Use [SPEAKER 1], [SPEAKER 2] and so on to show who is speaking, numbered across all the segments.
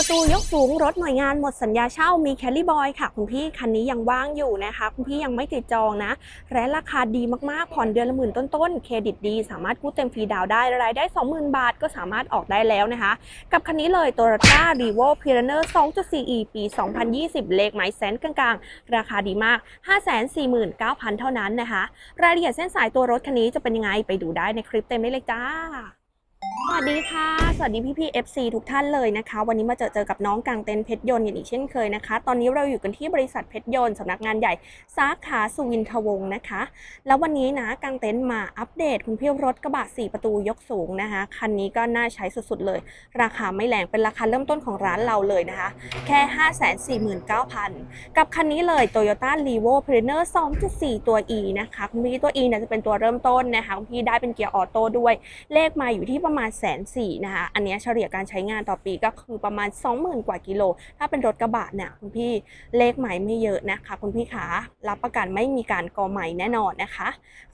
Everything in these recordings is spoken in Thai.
[SPEAKER 1] ประตูยกสูงรถหน่วยงานหมดสัญญาเช่ามีแคลรี่บอยค่ะ คุณพี่คันนี้ยังว่างอยู่นะคะ คุณพี่ยังไม่ติดจองนะ และราคาดีมากๆ ผ่อนเดือนละหมื่นต้นๆ เครดิตดี สามารถกู้เต็มฟรีดาวได้รายได้ 20,000 บาทก็สามารถออกได้แล้วนะคะ กับคันนี้เลย Toyota r e v o p i r a n e r 2.4e ปี 2020 เลขหมายแสนกลางๆ ราคาดีมาก 549,000 เท่านั้นนะคะ รายละเอียดเส้นสายตัวรถคันนี้จะเป็นยังไงไปดูได้ในคลิปเต็มได้เลยจ้า วัสดีค่ะ สวัสดีพี่พี่ๆ FC ทุกท่านเลยนะคะ วันนี้มาเจอเจอกับน้องกางเต็นเพชรยนต์กันอีกเช่นเคยนะคะ ตอนนี้เราอยู่กันที่บริษัทเพชรยนต์สำนักงานใหญ่สาขาสุวินทวงศ์นะคะ แล้ววันนี้นะกางเต็นมาอัปเดตคุณพี่รถกระบะ 4 ประตูยกสูงนะคะ คันนี้ก็น่าใช้สุดๆเลย ราคาไม่แรงเป็นราคาเริ่มต้นของร้านเราเลยนะคะ แค่ 549,000 กับคันนี้เลย Toyota r e v o p r e n e r 2.4 ตัว E นะคะคุณพี่ตัว E เนี่ยจะเป็นตัวเริ่มต้นนะคะคุณพี่ได้เป็นเกียร์ออโต้ด้วยเลขมาอยู่ที่ประมาณแสนสี่นะคะอันนี้เฉลี่ยการใช้งานต่อปีก็คือประมาณ 20,000 กว่ากิโล ถ้าเป็นรถกระบะเนี่ยคุณพี่เลขใหม่ไม่เยอะนะคะ คุณพี่ขารับประกันไม่มีการกอใหม่แน่นอนนะคะ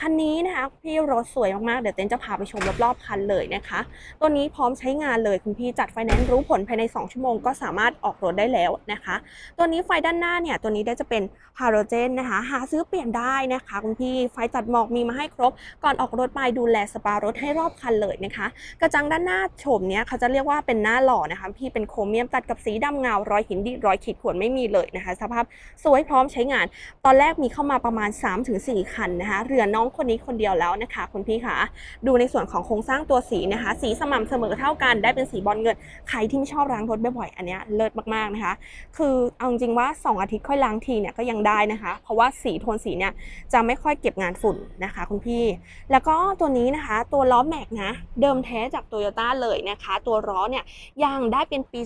[SPEAKER 1] คันนี้นะคะพี่รถสวยมากๆเดี๋ยวเต้นจะพาไปชมรอบๆคันเลยนะคะ ตัวนี้พร้อมใช้งานเลยคุณพี่จัดไฟแนนซ์รู้ผลภายใน 2 ชั่วโมงก็สามารถออกรถได้แล้วนะคะ ตัวนี้ไฟด้านหน้าเนี่ยตัวนี้ได้จะเป็นฮาโลเจนนะคะ หาซื้อเปลี่ยนได้นะคะคุณพี่ไฟตัดหมอกมีมาให้ครบ ก่อนออกรถไปดูแลสปารถให้รอบคันเลยนะคะกระจงด้านหน้าโฉมเนี้ยเขาจะเรียกว่าเป็นหน้าหล่อนะคะพี่เป็นโครเมียมตัดกับสีดำเงารอยหินดิรอยขีดข่วนไม่มีเลยนะคะ สภาพสวยพร้อมใช้งาน ตอนแรกมีเข้ามาประมาณ 3-4 คันนะคะเรือน้องคนนี้คนเดียวแล้วนะคะคุณพี่คะดูในส่วนของโครงสร้างตัวสีนะคะ สีสม่ำเสมอเท่ากันได้เป็นสีบอลเงินใครที่ไม่ชอบล้างรถบ่อยๆอันเนี้ยเลิศมากๆนะคะ คือเอาจริงว่า 2 อาทิตย์ค่อยล้างทีเนี่ยก็ยังได้นะคะ เพราะว่าสีโทนสีเนี่ยจะไม่ค่อยเก็บงานฝุ่นนะคะ คุณพี่ แล้วก็ตัวนี้นะคะ ตัวล้อแม็กนะ เดิมแท้จากโตโยต้าเลยนะคะ ตัวล้อเนี่ยยางได้เป็นปี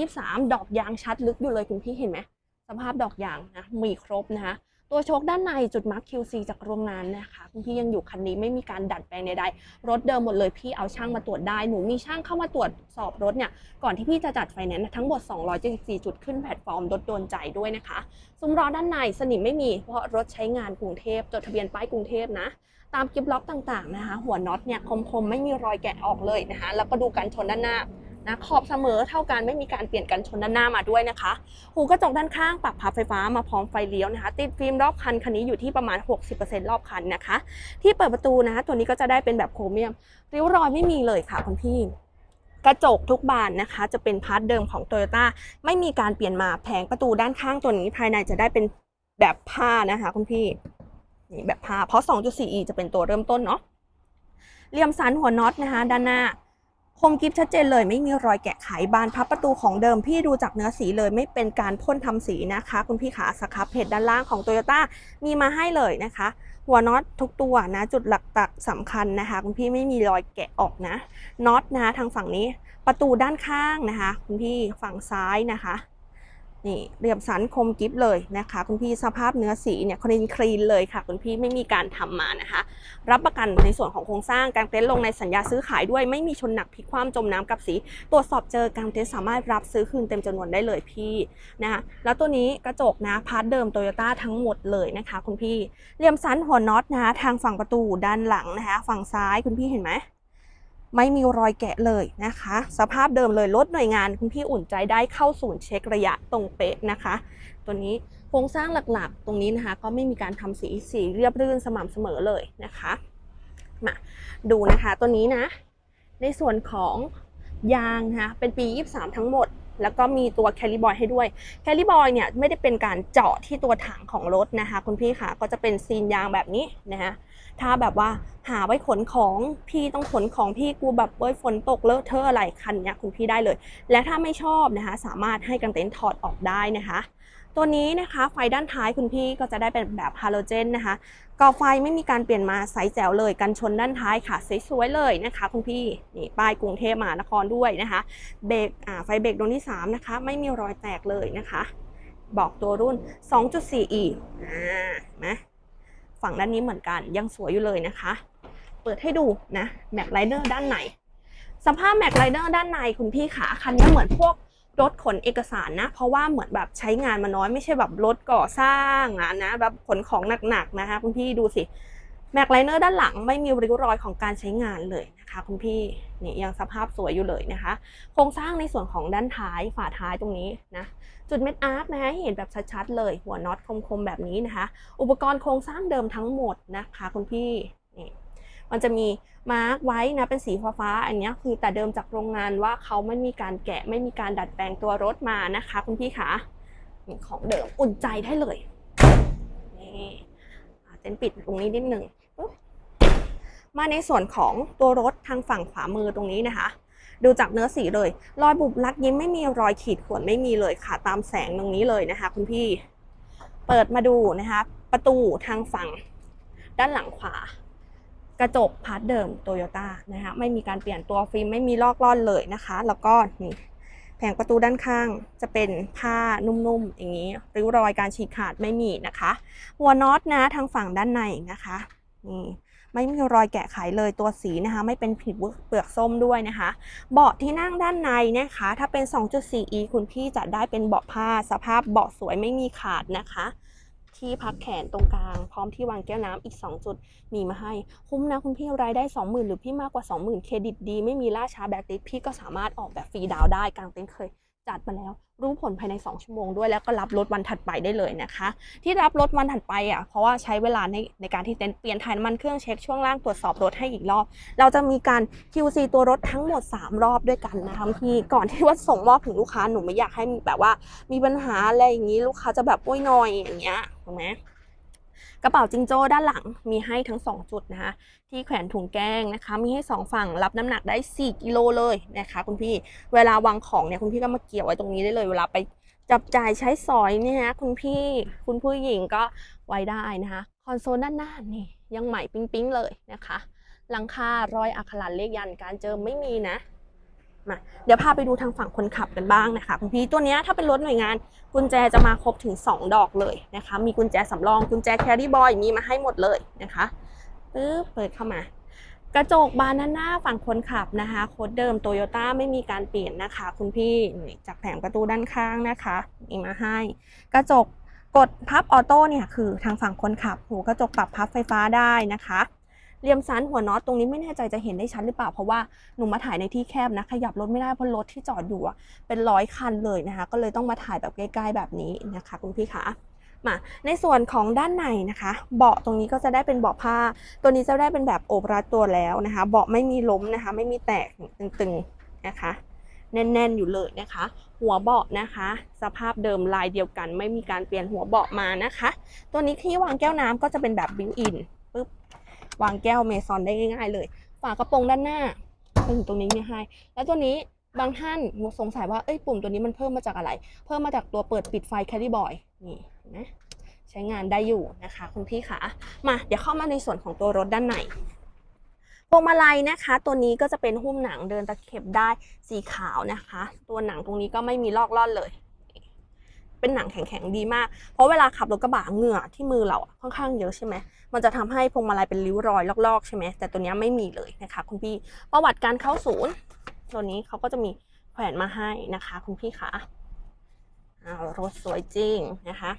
[SPEAKER 1] 2023 ดอกยางชัดลึกอยู่เลยคุณพี่เห็นไหมสภาพดอกยางนะมีครบนะคะตัวโชคด้านในจุดมาร์ค QC จากโรงงานนะคะคุณพี่ยังอยู่คันนี้ไม่มีการดัดแปลงใดๆรถเดิมหมดเลยพี่เอาช่างมาตรวจได้หนูมีช่างเข้ามาตรวจสอบรถเนี่ยก่อนที่พี่จะจัดไฟแนนซ์ทั้งหมด 274 จุดขึ้นแพลตฟอร์มรถโดนใจด้วยนะคะซุ้มล้อด้านในสนิมไม่มีเพราะรถใช้งานกรุงเทพจดทะเบียนป้ายกรุงเทพนะ ตามกิฟล็อกต่างๆนะคะ หัวน็อตเนี่ยคมๆไม่มีรอยแกะออกเลยนะคะ แล้วก็ดูกันชนด้านหน้านะขอบเสมอเท่ากันไม่มีการเปลี่ยนกันชนด้านหน้ามาด้วยนะคะ หูกระจกด้านข้างปรับพับไฟฟ้ามาพร้อมไฟเลี้ยวนะคะ ติดฟิล์มรอบคันคันนี้อยู่ที่ประมาณ 60%รอบคันนะคะ ที่เปิดประตูนะคะตัวนี้ก็จะได้เป็นแบบโครเมียม ริ้วรอยไม่มีเลยค่ะคุณพี่กระจกทุกบานนะคะ จะเป็นพาร์ทเดิมของ Toyota ไม่มีการเปลี่ยนมาแผงประตูด้านข้างตัวนี้ภายในจะได้เป็นแบบผ้านะคะ คุณพี่ นี่แบบผ้าเพราะ 2.4e จะเป็นตัวเริ่มต้นเนาะเหลี่ยมสันหัวน็อตนะคะด้านหน้าคมกิฟชัดเจนเลยไม่มีรอยแกะไขบานพับประตูของเดิมพี่ดูจากเนื้อสีเลยไม่เป็นการพ่นทำสีนะคะ คุณพี่ขาสครับเพจด้านล่างของ Toyota มีมาให้เลยนะคะ หัวน็อตทุกตัวนะจุดหลักตักสำคัญนะคะ คุณพี่ไม่มีรอยแกะออกนะน็อตนะคะทางฝั่งนี้ประตูด้านข้างนะคะ คุณพี่ฝั่งซ้ายนะคะ นี่เรียบสันคมกิฟเลยนะคะคุณพี่สภาพเนื้อสีเนี่ยคลีนคลีนเลยค่ะคุณพี่ไม่มีการทำมานะคะ รับประกันในส่วนของโครงสร้างการเต็นท์ลงในสัญญาซื้อขายด้วยไม่มีชนหนักพลิกคว่ำจมน้ำกับสี ตรวจสอบเจอการเต็นท์สามารถรับซื้อคืนเต็มจำนวนได้เลยพี่นะคะแล้วตัวนี้กระจกนะพาร์ทเดิมโตโยต้าทั้งหมดเลยนะคะคุณพี่เหลี่ยมสันหัวน็อตนะคะทางฝั่งประตูด้านหลังนะคะฝั่งซ้ายคุณพี่เห็นไหม ไม่มีรอยแกะเลยนะคะ สภาพเดิมเลยรถหน่วยงานคุณพี่อุ่นใจได้เข้าศูนย์เช็คระยะตรงเป๊ะนะคะ ตัวนี้โครงสร้างหลักๆ ตรงนี้นะคะ ก็ไม่มีการทำสีสีเรียบรื่นสม่ำเสมอเลยนะคะมาดูนะคะตัวนี้นะ ในส่วนของยางนะคะเป็นปี 23 ทั้งหมด แล้วก็มีตัวแคลิบอยให้ด้วยแคลิบอยเนี่ยไม่ได้เป็นการเจาะที่ตัวถังของรถนะคะ คุณพี่ค่ะก็จะเป็นซีนยางแบบนี้นะคะ ถ้าแบบว่าหาไว้ขนของพี่ต้องขนของพี่กูแบบเว้ยฝนตกเลอะเทอะอะไรคันเนี้ยคุณพี่ได้เลย และถ้าไม่ชอบนะคะ สามารถให้กันเต็นท์ถอดออกได้นะคะ ตัวนี้นะคะไฟด้านท้ายคุณพี่ก็จะได้เป็นแบบฮาโลเจนนะคะกอไฟไม่มีการเปลี่ยนมาใสแจ๋วเลยกันชนด้านท้ายค่ะสวยๆเลยนะคะ คุณพี่นี่ป้ายกรุงเทพมหานครด้วยนะคะเบรกอ่าไฟเบรกดวงที่ 3 นะคะ ไม่มีรอยแตกเลยนะคะ บอกตัวรุ่น 2.4e อ่านไหม ฝั่งด้านนี้เหมือนกันยังสวยอยู่เลยนะคะ เปิดให้ดูนะแม็กไรเดอร์ด้านในสภาพแม็กไรเดอร์ด้านในคุณพี่ขาคันนี้เหมือนพวกรถขนเอกสารนะ เพราะว่าเหมือนแบบใช้งานมาน้อยไม่ใช่แบบรถก่อสร้างอะนะแบบขนของหนักๆนะคะคุณพี่ดูสิ แม็กไลเนอร์ด้านหลังไม่มีริ้วรอยของการใช้งานเลยนะคะคุณพี่นี่ยังสภาพสวยอยู่เลยนะคะ โครงสร้างในส่วนของด้านท้ายฝาท้ายตรงนี้นะจุดเม็ดอาร์คนะคะเห็นแบบชัดๆเลยหัวน็อตคมๆแบบนี้นะคะ อุปกรณ์โครงสร้างเดิมทั้งหมดนะคะคุณพี่นี่มันจะมีมาร์กไว้นะเป็นสีฟ้าๆอันนี้คือแต่เดิมจากโรงงานว่าเขาไม่มีการแกะไม่มีการดัดแปลงตัวรถมานะคะ คุณพี่คะของเดิมอุ่นใจได้เลยนี่เต้นปิดตรงนี้นิดหนึ่ง มาในส่วนของตัวรถทางฝั่งขวามือตรงนี้นะคะ ดูจากเนื้อสีเลย รอยบุบลักยิ้มไม่มีรอยขีดข่วนไม่มีเลยค่ะ ตามแสงตรงนี้เลยนะคะ คุณพี่ เปิดมาดูนะคะ ประตูทางฝั่งด้านหลังขวา กระจกพาร์ทเดิมโตโยต้านะคะไม่มีการเปลี่ยนตัวฟิล์มไม่มีลอกล่อนเลยนะคะ แล้วก็นี่แผงประตูด้านข้างจะเป็นผ้านุ่มๆอย่างนี้ริ้วรอยการฉีกขาดไม่มีนะคะ หัวน็อตนะทางฝั่งด้านในนะคะนี่ ไม่มีรอยแกะไขเลยตัวสีนะคะ ไม่เป็นผิดเปลือกส้มด้วยนะคะ เบาะที่นั่งด้านในนะคะ ถ้าเป็น 2.4e คุณพี่จะได้เป็นเบาะผ้าสภาพเบาะสวยไม่มีขาดนะคะที่พักแขนตรงกลาง พร้อมที่วางแก้วน้ำอีก 2 จุดมีมาให้ คุ้มนะคุณพี่รายได้ 20,000 หรือพี่มากกว่า 20,000 เครดิตดี ไม่มีล่าช้าแบ็คลิสต์พี่ก็สามารถออกแบบฟรีดาวได้กลางเต็นท์เคย จัดมาแล้ว รู้ผลภายใน 2 ชั่วโมงด้วยแล้วก็รับรถวันถัดไปได้เลยนะคะ ที่รับรถวันถัดไปอะเพราะว่าใช้เวลาในในการที่เต็นเปลี่ยนถ่ายน้ำมันเครื่องเช็คช่วงล่างตรวจสอบรถให้อีกรอบ เราจะมีการ QC ตัวรถทั้งหมด 3 รอบด้วยกันนะคะที่ก่อนที่ว่าส่งมอบถึงลูกค้าหนูไม่อยากให้แบบว่า มีปัญหาอะไรอย่างนี้ลูกค้าจะแบบโอ้ยหนอยอย่างเงี้ยถูกไหม กระเป๋าจิงโจ้ด้านหลังมีให้ทั้ง 2 จุดนะคะ ที่แขวนถุงแกงนะคะ มีให้ 2 ฝั่งรับน้ำหนักได้ 4 กิโลเลยนะคะคุณพี่ เวลาวางของเนี่ยคุณพี่ก็มาเกี่ยวไว้ตรงนี้ได้เลย เวลาไปจับจ่ายใช้สอยเนี่ยนะคุณพี่คุณผู้หญิงก็ไว้ได้นะคะคอนโซลด้านหน้านี่ยังใหม่ปิ๊งๆเลยนะคะหลังคา รอยอักขระเลขยันการเจิมไม่มีนะ มาเดี๋ยวพาไปดูทางฝั่งคนขับกันบ้างนะคะคุณพี่ตัวนี้ถ้าเป็นรถหน่วยงานกุญแจจะมาครบถึง 2 ดอกเลยนะคะ มีกุญแจสำรองกุญแจแครี่บอยมีมาให้หมดเลยนะคะปึ๊บเปิดเข้ามากระจกบานด้านหน้าฝั่งคนขับนะคะโค้ดเดิมโตโยต้าไม่มีการเปลี่ยนนะคะ คุณพี่นี่จากแผงประตูด้านข้างนะคะมีมาให้ กระจกกดพับออโต้เนี่ยคือทางฝั่งคนขับหูกระจกปรับพับไฟฟ้าได้นะคะ เหลี่ยมสันหัวน็อตตรงนี้ไม่แน่ใจจะเห็นได้ชัดหรือเปล่าเพราะว่าหนูมาถ่ายในที่แคบนะขยับรถไม่ได้เพราะรถที่จอดอยู่เป็นร้อยคันเลยนะคะ ก็เลยต้องมาถ่ายแบบใกล้ ๆ แบบนี้นะคะ คุณพี่คะมาในส่วนของด้านในนะคะ เบาะตรงนี้ก็จะได้เป็นเบาะผ้า ตัวนี้จะได้เป็นแบบโอบรัดตัวแล้วนะคะ เบาะไม่มีล้มนะคะ ไม่มีแตกตึงๆนะคะ แน่นๆอยู่เลยนะคะ หัวเบาะนะคะ สภาพเดิมลายเดียวกัน ไม่มีการเปลี่ยนหัวเบาะมานะคะ ตัวนี้ที่วางแก้วน้ำก็จะเป็นแบบบิวอิน วางแก้วเมซอนได้ง่าย ๆ เลย ฝากระโปรงด้านหน้าตึงตรงนี้มีให้ แล้วตัวนี้บางท่านสงสัยว่าเอ้ยปุ่มตัวนี้มันเพิ่มมาจากอะไร เพิ่มมาจากตัวเปิดปิดไฟแคดดี้บอยนี่นไหมใช้งานได้อยู่นะคะคุณพี่ขามาเดี๋ยวเข้ามาในส่วนของตัวรถด้านในพวงมาลัยนะคะ ตัวนี้ก็จะเป็นหุ้มหนังเดินตะเข็บได้สีขาวนะคะ ตัวหนังตรงนี้ก็ไม่มีลอกล่อนเลย เป็นหนังแข็งๆดีมาก เพราะเวลาขับรถกระบะเหงื่อที่มือเราค่อนข้างเยอะใช่ไหมมันจะทำให้พวงมาลัยเป็นริ้วรอยลอกๆใช่ไหมแต่ตัวนี้ไม่มีเลยนะคะคุณพี่ประวัติการเข้าศูนย์ ตัวนี้เขาก็จะมีแขวนมาให้นะคะ คุณพี่คะอ้าวรถสวยจริงนะคะ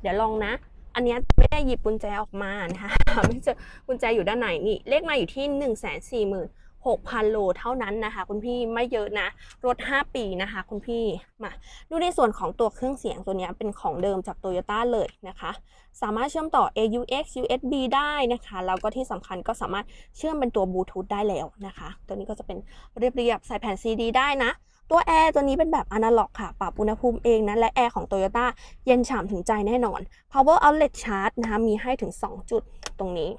[SPEAKER 1] เดี๋ยวลองนะ อันนี้ไม่ได้หยิบกุญแจออกมานะคะไม่เจอกุญแจอยู่ด้านไหนนี่เลขมาอยู่ที่1นึ่งแสน สี่หกพันโลเท่านั้นนะคะ คุณพี่ไม่เยอะนะ รถ 5 ปีนะคะ คุณพี่มาดูในส่วนของตัวเครื่องเสียงตัวนี้เป็นของเดิมจาก t o y ยต้เลยนะคะ สามารถเชื่อมต่อ AUX USB ได้นะคะ แล้วก็ที่สำคัญก็สามารถเชื่อมเป็นตัวบลูทูธได้แล้วนะคะ ตัวนี้ก็จะเป็นเรียบๆใส่แผ่น CD ได้นะตัวแอร์ตัวนี้เป็นแบบอนาล็อกค่ะ ปรับอุณหภูมิเองนะ และแอร์ของ Toyota เย็นฉ่ำถึงใจแน่นอน Power Outlet Charge นะคะมีให้ถึง 2 จุดตรงนี้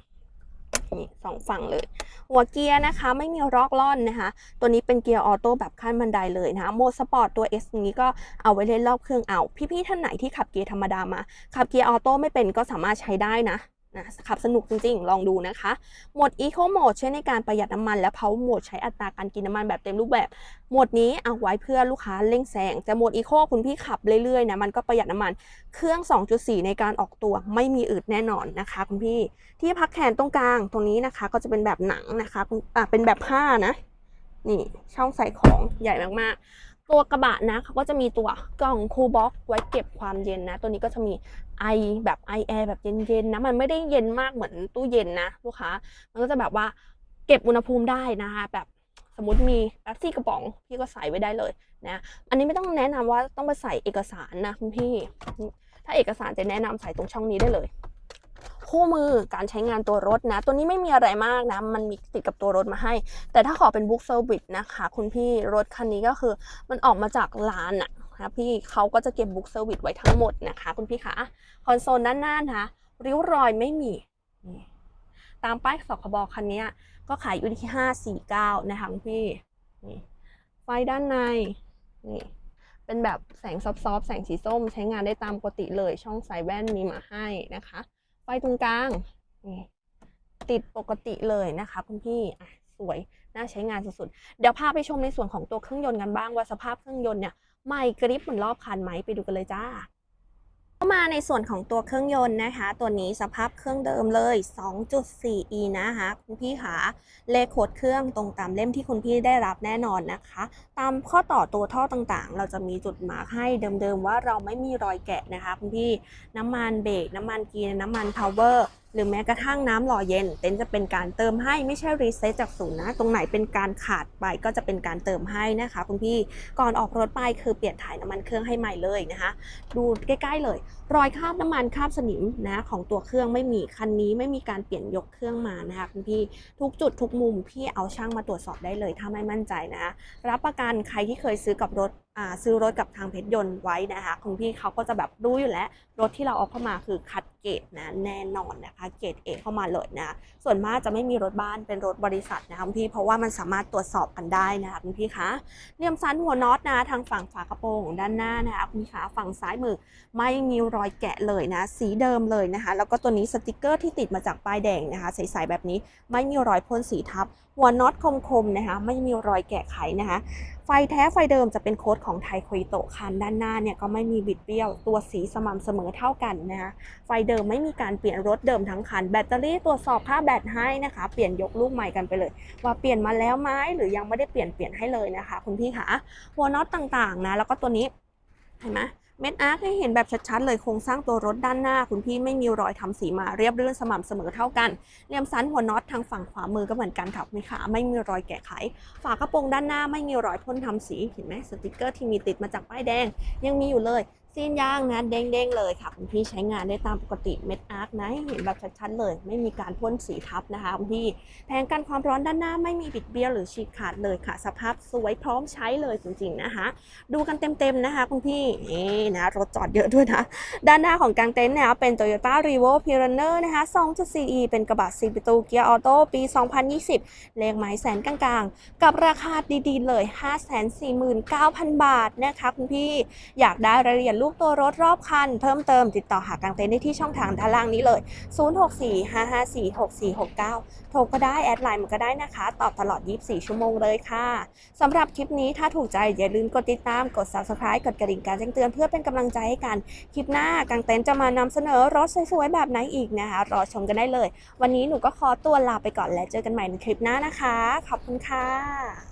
[SPEAKER 1] นี่สองฝั่งเลย หัวเกียร์นะคะ ไม่มีรอกล่อนนะคะ ตัวนี้เป็นเกียร์ออโต้แบบขั้นบันไดเลยนะคะโหมดสปอร์ตตัว S นี้ก็เอาไว้เล่นรอบเครื่องเอา พี่ๆท่านไหนที่ขับเกียร์ธรรมดามา ขับเกียร์ออโต้ไม่เป็นก็สามารถใช้ได้นะ นะขับสนุกจริงๆ ลองดูนะคะ โหมด Eco Mode ใช้ในการประหยัดน้ำมัน และ Power Mode ใช้อัตราการกินน้ำมันแบบเต็มรูปแบบ โหมดนี้เอาไว้เพื่อลูกค้าเร่งแซงแต่โหมด Eco คุณพี่ขับเรื่อยๆนะมันก็ประหยัดน้ำมัน เครื่อง 2.4 ในการออกตัวไม่มีอืดแน่นอนนะคะ คุณพี่ที่พักแขนตรงกลางตรงนี้นะคะ ก็จะเป็นแบบหนังนะคะอ่าเป็นแบบผ้านะ นี่ช่องใส่ของใหญ่มากๆ ตัวกระบะนะเขาก็จะมีตัวกล่องคูลบ็อกไว้เก็บความเย็นนะ ตัวนี้ก็จะมีไอแบบไอแอร์แบบเย็นๆนะมันไม่ได้เย็นมากเหมือนตู้เย็นนะลูกค้า มันก็จะแบบว่าเก็บอุณหภูมิได้นะคะแบบสมมติมีแป๊บซี่กระป๋องพี่ก็ใส่ไว้ได้เลยนะอันนี้ไม่ต้องแนะนำว่าต้องไปใส่เอกสารนะคุณพี่ ถ้าเอกสารจะแนะนำใส่ตรงช่องนี้ได้เลย คู่มือการใช้งานตัวรถนะ ตัวนี้ไม่มีอะไรมากนะ มันมีติดกับตัวรถมาให้ แต่ถ้าขอเป็นบุ๊กเซอร์วิสนะคะ คุณพี่รถคันนี้ก็คือมันออกมาจากร้านอะนะพี่เขาก็จะเก็บบุ๊กเซอร์วิสไว้ทั้งหมดนะคะ คุณพี่คะคอนโซลด้านหน้านะริ้วรอยไม่มี ตามป้ายสคบคันนี้ก็ขายอยู่ที่ห้าสี่เก้านะคะคุณพี่ไฟด้านในนี่เป็นแบบแสงซอฟต์ๆแสงสีส้ม ใช้งานได้ตามปกติเลยช่องใส่แว่นมีมาให้นะคะ ไฟตรงกลางนี่ติดปกติเลยนะคะคุณพี่อะสวยน่าใช้งานสุดๆ เดี๋ยวพาไปชมในส่วนของตัวเครื่องยนต์กันบ้างว่าสภาพเครื่องยนต์เนี่ยใหม่กริบเหมือนรอบคันไหมไปดูกันเลยจ้าเข้ามาในส่วนของตัวเครื่องยนต์นะคะ ตัวนี้สภาพเครื่องเดิมเลย 2.4e นะคะคุณพี่ขาเลขโคดเครื่องตรงตามเล่มที่คุณพี่ได้รับแน่นอนนะคะ ตามข้อต่อตัวท่อต่างๆ เราจะมีจุดมาร์คให้เดิมๆว่าเราไม่มีรอยแกะนะคะคุณพี่น้ำมันเบรกน้ำมันเกียร์น้ำมันพาวเวอร์ หรือแม้กระทั่งน้ำหล่อเย็น เต็นท์จะเป็นการเติมให้ไม่ใช่รีเซ็ตจากศูนย์นะ ตรงไหนเป็นการขาดไปก็จะเป็นการเติมให้นะคะคุณพี่ก่อนออกรถไปคือเปลี่ยนถ่ายน้ำมันเครื่องให้ใหม่เลยนะคะ ดูใกล้ๆเลย รอยคราบน้ำมันคราบสนิมนะของตัวเครื่องไม่มีคันนี้ไม่มีการเปลี่ยนยกเครื่องมานะคะคุณพี่ทุกจุดทุกมุมพี่เอาช่างมาตรวจสอบได้เลยถ้าไม่มั่นใจนะ รับประกันใครที่เคยซื้อกับรถอ่าซื้อรถกับทางเพชรยนต์ไว้นะคะคุณพี่เขาก็จะแบบรู้อยู่แล้ว รถที่เราเอาเข้ามาคือคัดเกรดนะแน่นอนนะคะเกรดเอเข้ามาเลยนะส่วนมากจะไม่มีรถบ้านเป็นรถบริษัทนะคะคุณพี่เพราะว่ามันสามารถตรวจสอบกันได้นะคะคุณพี่คะเลี่ยมซันหัวน็อตนะทางฝั่งฝากระโปรงด้านหน้านะคะคุณพี่คะฝั่งซ้ายมือไม่มีรอยแกะเลยนะ สีเดิมเลยนะคะ แล้วก็ตัวนี้สติกเกอร์ที่ติดมาจากป้ายแดงนะคะ ใสๆแบบนี้ไม่มีรอยพ่นสีทับ หัวน็อตคมๆนะคะ ไม่มีรอยแกะไขนะคะ ไฟแท้ไฟเดิมจะเป็นโค้ดของไทโคอิโตคันด้านหน้าเนี่ยก็ไม่มีบิดเบี้ยว ตัวสีสม่ำเสมอเท่ากันนะคะ ไฟเดิมไม่มีการเปลี่ยนรถเดิมทั้งคัน แบตเตอรี่ตรวจสอบค่าแบตให้นะคะ เปลี่ยนยกลูกใหม่กันไปเลย ว่าเปลี่ยนมาแล้วไหมหรือยังไม่ได้เปลี่ยนเปลี่ยนให้เลยนะคะ คุณพี่คะหัวน็อตต่างๆนะ แล้วก็ตัวนี้ เห็นไหมเม็ดอาร์คให้เห็นแบบชัดๆเลยโครงสร้างตัวรถด้านหน้า คุณพี่ไม่มีรอยทำสีมาเรียบรื่นสม่ำเสมอเท่ากันเลี่ยมสันหัวน็อตทางฝั่งขวามือก็เหมือนกันค่ะมีขาไม่มีรอยแกะไข ฝากระโปรงด้านหน้าไม่มีรอยพ่นทำสีเห็นไหมสติกเกอร์ที่มีติดมาจากป้ายแดง ยังมีอยู่เลย ซีนยางนะเด้งๆเลยค่ะคุณพี่ใช้งานได้ตามปกติเม็ดอาร์คนะให้เห็นแบบชัดๆเลย ไม่มีการพ่นสีทับนะคะคุณพี่แผงกันความร้อนด้านหน้าไม่มีบิดเบี้ยวหรือฉีกขาดเลยค่ะ สภาพสวยพร้อมใช้เลยจริงๆนะคะ ดูกันเต็มๆนะคะคุณพี่นี่นะรถจอดเยอะด้วยนะ ด้านหน้าของกางเต็นท์เนี่ยเป็น Toyota r e v o p i r a n e r นะคะ 2.4e เป็นกระบะ4ประตูเกียร์ออโต้ปี 2020 เลขหมายแสนกลางๆ กับราคาดีๆเลย 549,000 บาทนะคะคุณพี่อยากได้รายละเอียดลูกตัวรถรอบคัน เพิ่มเติมติดต่อหากางเต็นท์ได้ที่ช่องทางด้านล่างนี้เลย 0645546469 โทรก็ได้แอดไลน์มันก็ได้นะคะ ตอบตลอด 24 ชั่วโมงเลยค่ะสำหรับคลิปนี้ถ้าถูกใจอย่าลืมกดติดตามกด subscribe กดกระดิ่งการแจ้งเตือนเพื่อเป็นกำลังใจให้กัน คลิปหน้ากางเต็นท์จะมานำเสนอรถสวยๆแบบไหนอีกนะคะ รอชมกันได้เลย วันนี้หนูก็ขอตัวลาไปก่อนและเจอกันใหม่ในคลิปหน้านะคะ ขอบคุณค่ะ